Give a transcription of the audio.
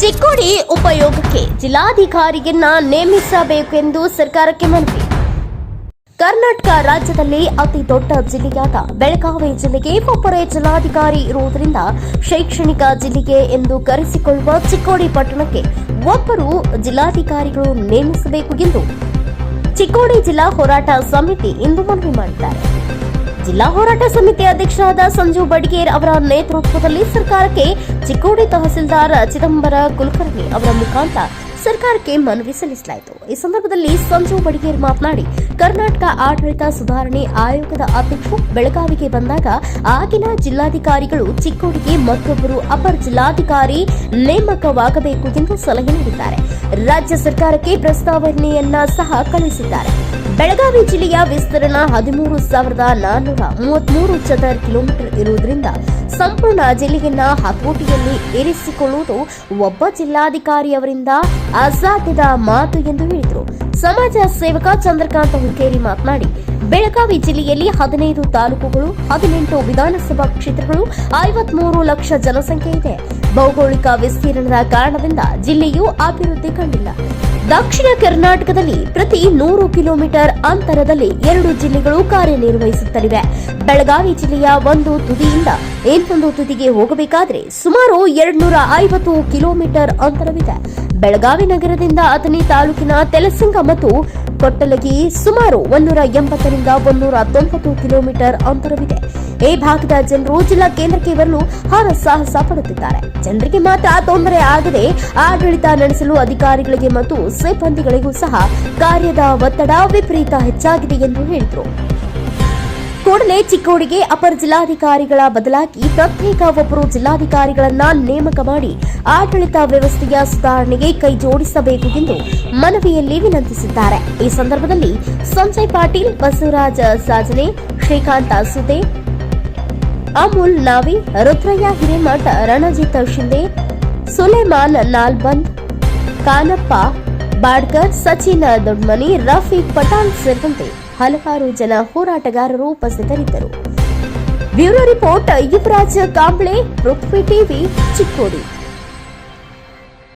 ಚಿಕ್ಕೋಡಿ ಉಪಯೋಗಕ್ಕೆ ಜಿಲ್ಲಾಧಿಕಾರಿಯನ್ನ ನೇಮಿಸಬೇಕೆಂದು ಸರ್ಕಾರಕ್ಕೆ ಮನವಿ. ಕರ್ನಾಟಕ ರಾಜ್ಯದಲ್ಲಿ ಅತಿ ದೊಡ್ಡ ಜಿಲ್ಲೆಯಾದ ಬೆಳಗಾವಿ ಜಿಲ್ಲೆಗೆ ಒಬ್ಬರೇ ಜಿಲ್ಲಾಧಿಕಾರಿ ಇರುವುದರಿಂದ ಶೈಕ್ಷಣಿಕ ಜಿಲ್ಲೆಗೆ ಎಂದು ಕರೆಸಿಕೊಳ್ಳುವ ಚಿಕ್ಕೋಡಿ ಪಟ್ಟಣಕ್ಕೆ ಒಬ್ಬರು ಜಿಲ್ಲಾಧಿಕಾರಿಗಳು ನೇಮಿಸಬೇಕು ಎಂದು ಚಿಕ್ಕೋಡಿ ಜಿಲ್ಲಾ ಹೋರಾಟ ಸಮಿತಿ ಇಂದು ಮನವಿ ಮಾಡಿದ್ದಾರೆ. ಜಿಲ್ಲಾ ಹೋರಾಟ ಸಮಿತಿ ಅಧ್ಯಕ್ಷರಾದ ಸಂಜು ಬಡ್ಗೇರ್ ಅವರ ನೇತೃತ್ವದಲ್ಲಿ ಸರ್ಕಾರಕ್ಕೆ ಚಿಕ್ಕೋಡಿ ತಹಸೀಲ್ದಾರ್ ಚಿದಂಬರ ಕುಲಕರ್ಣಿ ಅವರ ಮುಖಾಂತರ ಸರ್ಕಾರಕ್ಕೆ ಮನವಿ ಸಲ್ಲಿಸಲಾಯಿತು. ಈ ಸಂದರ್ಭದಲ್ಲಿ ಸಂಜು ಬಡಿಗೇರ್ ಮಾತನಾಡಿ, ಕರ್ನಾಟಕ ಆಡಳಿತ ಸುಧಾರಣೆ ಆಯೋಗದ ಅಧ್ಯಕ್ಷರು ಬೆಳಗಾವಿಗೆ ಬಂದಾಗ ಆಗಿನ ಜಿಲ್ಲಾಧಿಕಾರಿಗಳು ಚಿಕ್ಕೋಡಿಗೆ ಮತ್ತೊಬ್ಬರು ಅಪರ್ ಜಿಲ್ಲಾಧಿಕಾರಿ ನೇಮಕವಾಗಬೇಕು ಎಂದು ಸಲಹೆ ನೀಡಿದ್ದಾರೆ. ರಾಜ್ಯ ಸರ್ಕಾರಕ್ಕೆ ಪ್ರಸ್ತಾವನೆಯನ್ನ ಸಹ ಕಳುಹಿಸಿದ್ದಾರೆ. ಬೆಳಗಾವಿ ಜಿಲ್ಲೆಯ ವಿಸ್ತೀರ್ಣ ಹದಿಮೂರು ಸಾವಿರದ ನಾನ್ನೂರ ಮೂವತ್ಮೂರು ಚದರ್ ಕಿಲೋಮೀಟರ್ ಇರುವುದರಿಂದ ಸಂಪೂರ್ಣ ಜಿಲ್ಲೆಯನ್ನ ಹತೋಟಿಯಲ್ಲಿ ಇರಿಸಿಕೊಳ್ಳುವುದು ಒಬ್ಬ ಜಿಲ್ಲಾಧಿಕಾರಿಯವರಿಂದ ಅಸಾಧ್ಯದ ಮಾತು ಎಂದು ಹೇಳಿದರು. ಸಮಾಜ ಸೇವಕ ಚಂದ್ರಕಾಂತ ಹುಕ್ಕೇರಿ ಮಾತನಾಡಿ, ಬೆಳಗಾವಿ ಜಿಲ್ಲೆಯಲ್ಲಿ ಹದಿನೈದು ತಾಲೂಕುಗಳು, ಹದಿನೆಂಟು ವಿಧಾನಸಭಾ ಕ್ಷೇತ್ರಗಳು, ಐವತ್ಮೂರು ಲಕ್ಷ ಜನಸಂಖ್ಯೆ ಇದೆ. ಭೌಗೋಳಿಕ ವಿಸ್ತೀರ್ಣದ ಕಾರಣದಿಂದ ಜಿಲ್ಲೆಯು ಅಭಿವೃದ್ಧಿ ಕಂಡಿಲ್ಲ. ದಕ್ಷಿಣ ಕರ್ನಾಟಕದಲ್ಲಿ ಪ್ರತಿ ನೂರು ಕಿಲೋಮೀಟರ್ ಅಂತರದಲ್ಲಿ ಎರಡು ಜಿಲ್ಲೆಗಳು ಕಾರ್ಯನಿರ್ವಹಿಸುತ್ತಲಿವೆ. ಬೆಳಗಾವಿ ಜಿಲ್ಲೆಯ ಒಂದು ತುದಿಯಿಂದ ಇನ್ನೊಂದು ತುದಿಗೆ ಹೋಗಬೇಕಾದರೆ ಸುಮಾರು ಎರಡ್ನೂರ ಐವತ್ತು ಕಿಲೋಮೀಟರ್ ಅಂತರವಿದೆ. ಬೆಳಗಾವಿ ನಗರದಿಂದ ಅಥಣಿ ತಾಲೂಕಿನ ತೆಲಸಿಂಗ ಮತ್ತು ಕೊಟ್ಟಲಗಿ ಸುಮಾರು ಒಂದೂರ ಎಂಬತ್ತರಿಂದ ಒಂದೂರ ತೊಂಬತ್ತು ಕಿಲೋಮೀಟರ್ ಅಂತರವಿದೆ. ಈ ಭಾಗದ ಜನರು ಜಿಲ್ಲಾ ಕೇಂದ್ರಕ್ಕೆ ಬರಲು ಹರಸಾಹಸ ಪಡುತ್ತಿದ್ದಾರೆ. ಜನರಿಗೆ ಮಾತ್ರ ತೊಂದರೆ ಆಗದೆ ಆಡಳಿತ ನಡೆಸಲು ಅಧಿಕಾರಿಗಳಿಗೆ ಮತ್ತು ಸಿಬ್ಬಂದಿಗಳಿಗೂ ಸಹ ಕಾರ್ಯದ ಒತ್ತಡ ವಿಪರೀತ ಹೆಚ್ಚಾಗಿದೆ ಎಂದು ಹೇಳಿದರು. ಕೂಡಲೇ ಚಿಕ್ಕೋಡಿಗೆ ಅಪರ ಜಿಲ್ಲಾಧಿಕಾರಿಗಳ ಬದಲಾಗಿ ಪ್ರತ್ಯೇಕ ಒಬ್ಬರು ಜಿಲ್ಲಾಧಿಕಾರಿಗಳನ್ನ ನೇಮಕ ಮಾಡಿ ಆಡಳಿತ ವ್ಯವಸ್ಥೆಯ ಸುಧಾರಣೆಗೆ ಕೈ ಜೋಡಿಸಬೇಕು ಎಂದು ಮನವಿಯಲ್ಲಿ ವಿನಂತಿಸಿದ್ದಾರೆ. ಈ ಸಂದರ್ಭದಲ್ಲಿ ಸಂಜಯ್ ಪಾಟೀಲ್, ಬಸವರಾಜ ಸಾಜನೆ, ಶ್ರೀಕಾಂತ ಸುದೆ ಅಮೂಲ್ ನಾವಿ, ರುದ್ರಯ್ಯ ಹಿರೇಮಠ, ರಣಜಿತ್ ಶಿಂದೆ ಸುಲೇಮಾನ್ ನಾಲ್ಬಂದ್ ಕಾನಪ್ಪ, ಬಾಡ್ಕರ್, ಸಚಿನ್ ದೊಡ್ಮನಿ, ರಫೀಕ್ ಪಠಾಣ್ ಸೇರಿದಂತೆ ಹಲವಾರು ಜನ ಹೋರಾಟಗಾರರು ಉಪಸ್ಥಿತರಿದ್ದರು. Bureau report Yuvraj Kamble Prithvi TV Chikkodi.